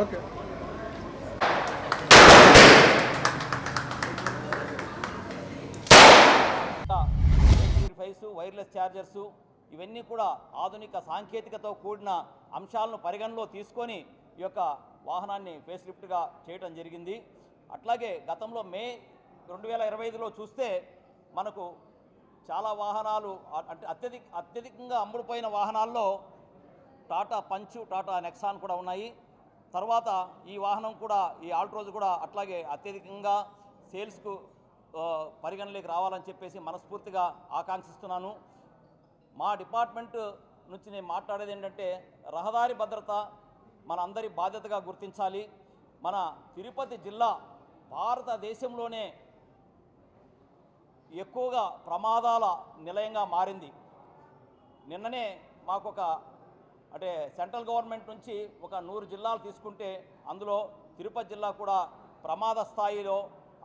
Okay purifies wireless chargers ఇవన్నీ కూడా ఆధునిక సాంకేతికతో కూడిన అంశాలను పరిగణలో తీసుకొని ఈ యొక్క వాహనాన్ని ఫేస్ లిఫ్ట్గా చేయడం జరిగింది. అట్లాగే గతంలో మే రెండు వేల ఇరవై ఐదులో చూస్తే మనకు చాలా వాహనాలు అంటే అత్యధిక అత్యధికంగా అమ్ముడుపోయిన వాహనాల్లో టాటా పంచు టాటా నెక్సాన్ కూడా ఉన్నాయి. తర్వాత ఈ వాహనం కూడా ఈ ఆల్ట్రోజ్ కూడా అట్లాగే అత్యధికంగా సేల్స్కు పరిగణలోకి రావాలని చెప్పేసి మనస్ఫూర్తిగా ఆకాంక్షిస్తున్నాను. మా డిపార్ట్మెంట్ నుంచి నేను మాట్లాడేది ఏంటంటే రహదారి భద్రత మన అందరి బాధ్యతగా గుర్తించాలి. మన తిరుపతి జిల్లా భారతదేశంలోనే ఎక్కువగా ప్రమాదాల నిలయంగా మారింది. నిన్ననే మాకు ఒక అంటే సెంట్రల్ గవర్నమెంట్ నుంచి ఒక నూరు జిల్లాలు తీసుకుంటే అందులో తిరుపతి జిల్లా కూడా ప్రమాద స్థాయిలో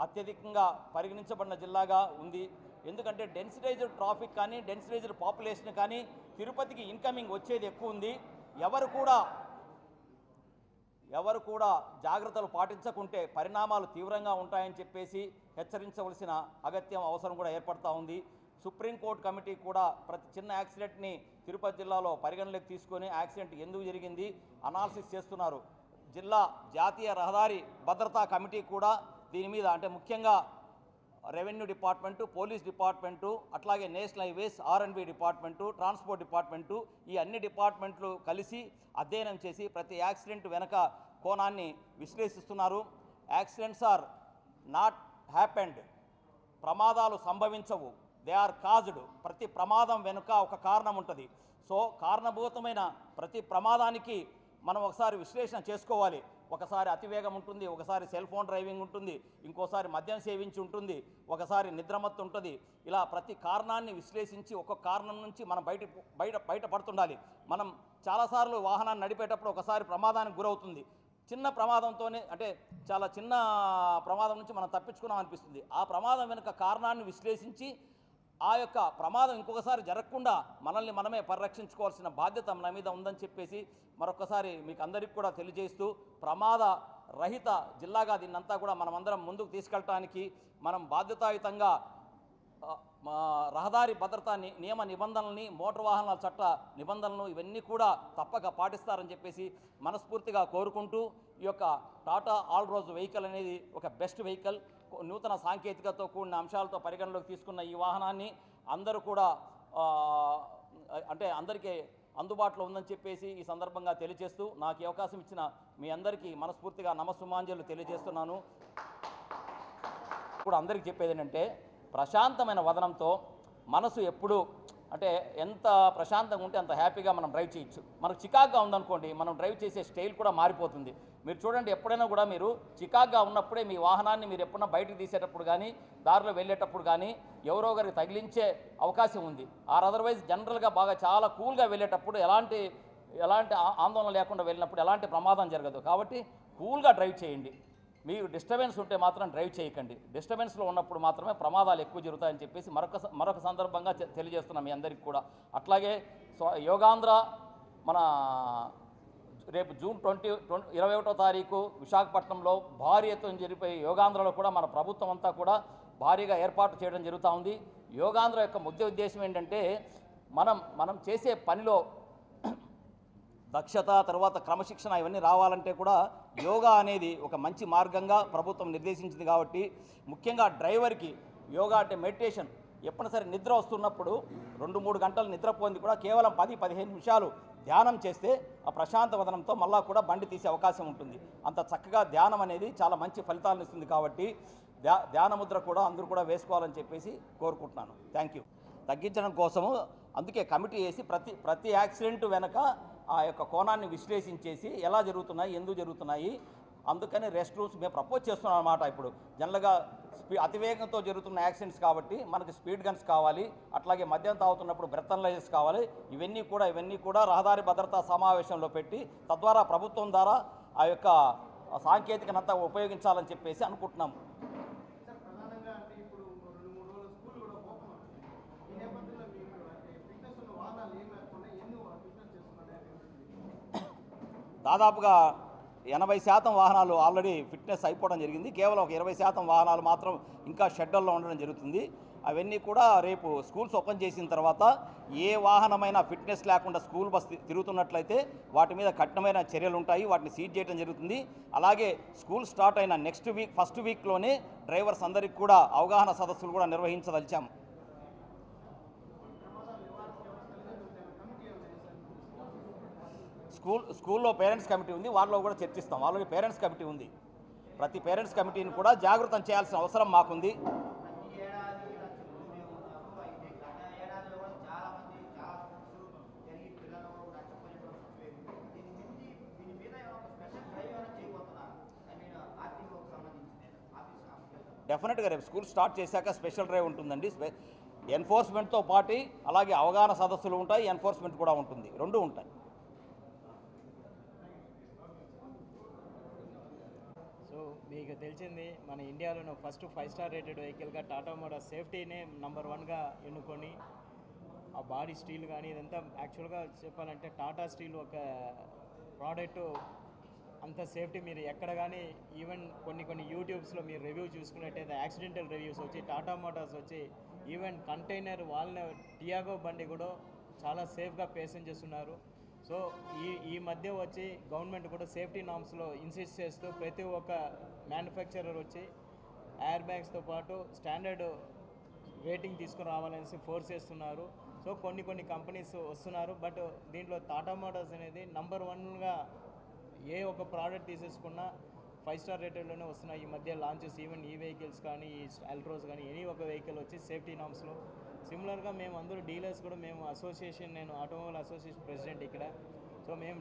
అత్యధికంగా పరిగణించబడిన జిల్లాగా ఉంది. ఎందుకంటే డెన్సిటైజ్డ్ ట్రాఫిక్ కానీ డెన్సిటైజ్డ్ పాపులేషన్ కానీ తిరుపతికి ఇన్కమింగ్ వచ్చేది ఎక్కువ ఉంది. ఎవరు కూడా ఎవరు కూడా జాగ్రత్తలు పాటించకుంటే పరిణామాలు తీవ్రంగా ఉంటాయని చెప్పేసి హెచ్చరించవలసిన అగత్యం అవసరం కూడా ఏర్పడతా ఉంది. సుప్రీంకోర్టు కమిటీ కూడా ప్రతి చిన్న యాక్సిడెంట్ని తిరుపతి జిల్లాలో పరిగణలోకి తీసుకొని యాక్సిడెంట్ ఎందుకు జరిగింది అనాలిసిస్ చేస్తున్నారు. జిల్లా జాతీయ రహదారి భద్రతా కమిటీ కూడా దీని మీద అంటే ముఖ్యంగా రెవెన్యూ డిపార్ట్మెంటు పోలీస్ డిపార్ట్మెంటు అట్లాగే national highways RNB department transport department ఈ అన్ని డిపార్ట్మెంట్లు కలిసి అధ్యయనం చేసి ప్రతి యాక్సిడెంట్ వెనక కోణాన్ని విశ్లేషిస్తున్నారు. Accidents are not happened. ప్రమాదాలు సంభవించవు. They are caused. ప్రతి ప్రమాదం వెనుక ఒక కారణం ఉంటుంది. సో కారణభూతమైన ప్రతి ప్రమాదానికి మనం ఒకసారి విశ్లేషణ చేసుకోవాలి. ఒకసారి అతివేగం ఉంటుంది ఒకసారి సెల్ ఫోన్ డ్రైవింగ్ ఉంటుంది ఇంకోసారి మద్యం సేవించి ఉంటుంది ఒకసారి నిద్రమత్తు ఉంటుంది. ఇలా ప్రతి కారణాన్ని విశ్లేషించి ఒక్కొక్క కారణం నుంచి మనం బయట బయట బయటపడుతుండాలి మనం చాలాసార్లు వాహనాన్ని నడిపేటప్పుడు ఒకసారి ప్రమాదానికి గురవుతుంది. చిన్న ప్రమాదంతోనే అంటే చాలా చిన్న ప్రమాదం నుంచి మనం తప్పించుకున్నాం అనిపిస్తుంది. ఆ ప్రమాదం వెనుక కారణాన్ని విశ్లేషించి ఆ యొక్క ప్రమాదం ఇంకొకసారి జరగకుండా మనల్ని మనమే పరిరక్షించుకోవాల్సిన బాధ్యత మన మీద ఉందని చెప్పేసి మరొకసారి మీకు అందరికీ కూడా తెలియజేస్తూ ప్రమాద రహిత జిల్లాగా దీన్నంతా కూడా మనమందరం ముందుకు తీసుకెళ్ళటానికి మనం బాధ్యతాయుతంగా రహదారి భద్రతా నియమ నిబంధనల్ని మోటార్ వాహనాల చట్ట నిబంధనలను ఇవన్నీ కూడా తప్పక పాటిస్తారని చెప్పేసి మనస్ఫూర్తిగా కోరుకుంటూ ఈ యొక్క టాటా ఆల్ రోజ్ వెహికల్ అనేది ఒక బెస్ట్ వెహికల్. నూతన సాంకేతికతో కూడిన అంశాలతో పరిగణలోకి తీసుకున్న ఈ వాహనాన్ని అందరూ కూడా అంటే అందరికీ అందుబాటులో ఉందని చెప్పేసి ఈ సందర్భంగా తెలియజేస్తూ నాకు అవకాశం ఇచ్చిన మీ అందరికీ మనస్ఫూర్తిగా నమస్సుమాంజలు తెలియజేస్తున్నాను. ఇప్పుడు అందరికీ చెప్పేది ఏంటంటే ప్రశాంతమైన వదనంతో మనసు ఎప్పుడు అంటే ఎంత ప్రశాంతంగా ఉంటే అంత హ్యాపీగా మనం డ్రైవ్ చేయొచ్చు. మనకు చికాగ్గా ఉందనుకోండి మనం డ్రైవ్ చేసే స్టైల్ కూడా మారిపోతుంది. మీరు చూడండి ఎప్పుడైనా కూడా మీరు చికాగ్గా ఉన్నప్పుడే మీ వాహనాన్ని మీరు ఎప్పుడైనా బయటకు తీసేటప్పుడు కానీ దారిలో వెళ్ళేటప్పుడు కానీ ఎవరో ఒకరికి తగిలించే అవకాశం ఉంది. ఆర్ అదర్వైజ్ జనరల్గా బాగా చాలా కూల్గా వెళ్ళేటప్పుడు ఎలాంటి ఎలాంటి ఆ- ఆందోళన లేకుండా వెళ్ళినప్పుడు ఎలాంటి ప్రమాదం జరగదు. కాబట్టి కూల్గా డ్రైవ్ చేయండి. మీరు డిస్టర్బెన్స్ ఉంటే మాత్రం డ్రైవ్ చేయకండి. డిస్టర్బెన్స్లో ఉన్నప్పుడు మాత్రమే ప్రమాదాలు ఎక్కువ జరుగుతాయని చెప్పేసి మరొక మరొక సందర్భంగా తెలియజేస్తున్నాం మీ అందరికీ కూడా. అట్లాగే సో యోగాంధ్ర మన రేపు జూన్ ట్వంటీ ట్వంటీ ఇరవై ఒకటో తారీఖు విశాఖపట్నంలో భారీ ఎత్తున జరిపే యోగాంధ్రలో కూడా మన ప్రభుత్వం అంతా కూడా భారీగా ఏర్పాటు చేయడం జరుగుతూ ఉంది. యోగాంధ్ర యొక్క ముఖ్య ఉద్దేశం ఏంటంటే మనం మనం చేసే పనిలో దక్షత తర్వాత క్రమశిక్షణ ఇవన్నీ రావాలంటే కూడా యోగా అనేది ఒక మంచి మార్గంగా ప్రభుత్వం నిర్దేశించింది కాబట్టి ముఖ్యంగా డ్రైవర్కి యోగా అంటే మెడిటేషన్ ఎప్పుడైనా సరే నిద్ర వస్తున్నప్పుడు రెండు మూడు గంటలు నిద్రపోయింది కూడా కేవలం పది పదిహేను నిమిషాలు ధ్యానం చేస్తే ఆ ప్రశాంత వదనంతో మళ్ళా కూడా బండి తీసే అవకాశం ఉంటుంది. అంత చక్కగా ధ్యానం అనేది చాలా మంచి ఫలితాలను ఇస్తుంది కాబట్టి ధ్యా ధ్యానముద్ర కూడా అందరూ కూడా వేసుకోవాలని చెప్పేసి కోరుకుంటున్నాను. Thank you. తగ్గించడం కోసము అందుకే కమిటీ వేసి ప్రతి ప్రతి యాక్సిడెంట్ వెనక ఆ యొక్క కోణాన్ని విశ్లేషించేసి ఎలా జరుగుతున్నాయి ఎందుకు జరుగుతున్నాయి అందుకని రెస్ట్ రూమ్స్ మేము ప్రపోజ్ చేస్తున్నాం అనమాట ఇప్పుడు. జనరల్గా స్పీ అతివేగంతో జరుగుతున్న యాక్సిడెంట్స్ కాబట్టి మనకి స్పీడ్ గన్స్ కావాలి అట్లాగే మద్యం తాగుతున్నప్పుడు బ్రెతనలైజర్స్ కావాలి ఇవన్నీ కూడా ఇవన్నీ కూడా రహదారి భద్రతా సమావేశంలో పెట్టి తద్వారా ప్రభుత్వం ద్వారా ఆ యొక్క సాంకేతికనంతా ఉపయోగించాలని చెప్పేసి అనుకుంటున్నాం సార్ ప్రధానంగా అంటే ఇప్పుడు రెండు మూడు రోజులు స్కూల్ కూడా ఓపెన్ అవుతుంది ఈ నేపథ్యంలో మీకు అంటే ఫిట్నెస్ ఉన్న వాహనాలు ఏమి లేకుండా ఎన్ని ఫిట్నెస్ చేస్తున్నారు దాదాపుగా ఎనభై శాతం వాహనాలు ఆల్రెడీ ఫిట్నెస్ అయిపోవడం జరిగింది. కేవలం ఒక ఇరవై శాతం వాహనాలు మాత్రం ఇంకా షెడ్యూల్లో ఉండడం జరుగుతుంది. అవన్నీ కూడా రేపు స్కూల్స్ ఓపెన్ చేసిన తర్వాత ఏ వాహనమైనా ఫిట్నెస్ లేకుండా స్కూల్ బస్ తిరుగుతున్నట్లయితే వాటి మీద కఠినమైన చర్యలు ఉంటాయి. వాటిని సీజ్ చేయడం జరుగుతుంది. అలాగే స్కూల్ స్టార్ట్ అయిన నెక్స్ట్ వీక్ ఫస్ట్ వీక్లోనే డ్రైవర్స్ అందరికీ కూడా అవగాహన సదస్సులు కూడా నిర్వహించదలిచాం. స్కూల్ స్కూల్లో పేరెంట్స్ కమిటీ ఉంది వాళ్ళలో కూడా చర్చిస్తాం. వాళ్ళకి పేరెంట్స్ కమిటీ ఉంది. ప్రతి పేరెంట్స్ కమిటీని కూడా జాగృతం చేయాల్సిన అవసరం మాకుంది. డెఫినెట్గా రేపు స్కూల్ స్టార్ట్ చేశాక స్పెషల్ డ్రైవ్ ఉంటుందండి. స్పె ఎన్ఫోర్స్మెంట్తో పాటు అలాగే అవగాహన సదస్సులు ఉంటాయి ఎన్ఫోర్స్మెంట్ కూడా ఉంటుంది. రెండు ఉంటాయి. సో మీకు తెలిసింది మన ఇండియాలో ఫస్ట్ ఫైవ్ స్టార్ రేటెడ్ వెహికల్గా టాటా మోటార్ సేఫ్టీనే నంబర్ వన్గా ఎన్నుకొని ఆ బాడీ స్టీల్ కానీ ఇదంతా యాక్చువల్గా చెప్పాలంటే టాటా స్టీల్ ఒక ప్రోడక్ట్ అంత సేఫ్టీ మీరు ఎక్కడ కానీ ఈవెన్ కొన్ని కొన్ని యూట్యూబ్స్లో మీరు రివ్యూ చూసుకున్నట్టయితే యాక్సిడెంటల్ రివ్యూస్ వచ్చి టాటా మోటార్స్ వచ్చి ఈవెన్ కంటైనర్ వాళ్ళ టియాగో బండి కూడా చాలా సేఫ్గా పేసెంజర్స్ ఉన్నారు. సో ఈ ఈ మధ్య వచ్చి గవర్నమెంట్ కూడా సేఫ్టీ నామ్స్లో ఇన్సిస్ట్ చేస్తూ ప్రతి ఒక్క మ్యానుఫ్యాక్చరర్ వచ్చి ఎయిర్ బ్యాగ్స్తో పాటు స్టాండర్డ్ రేటింగ్ తీసుకురావాలనేసి ఫోర్స్ చేస్తున్నారు. సో కొన్ని కొన్ని కంపెనీస్ వస్తున్నారు. బట్ దీంట్లో టాటా మోటార్స్ అనేది నంబర్ వన్గా ఏ ఒక ప్రోడక్ట్ తీసేసుకున్నా ఫైవ్ స్టార్ రేటెడ్లోనే వస్తున్నాయి. ఈ మధ్య లాంచెస్ ఈవెన్ ఈ వెహికల్స్ కానీ ఈ అల్ట్రోస్ కానీ ఎనీ ఒక వెహికల్ వచ్చి సేఫ్టీ నామ్స్లో సిమిలర్గా మేము అందరూ డీలర్స్ కూడా మేము అసోసియేషన్ నేను ఆటోమొబైల్ అసోసియేషన్ ప్రెసిడెంట్ ఇక్కడ. సో మేము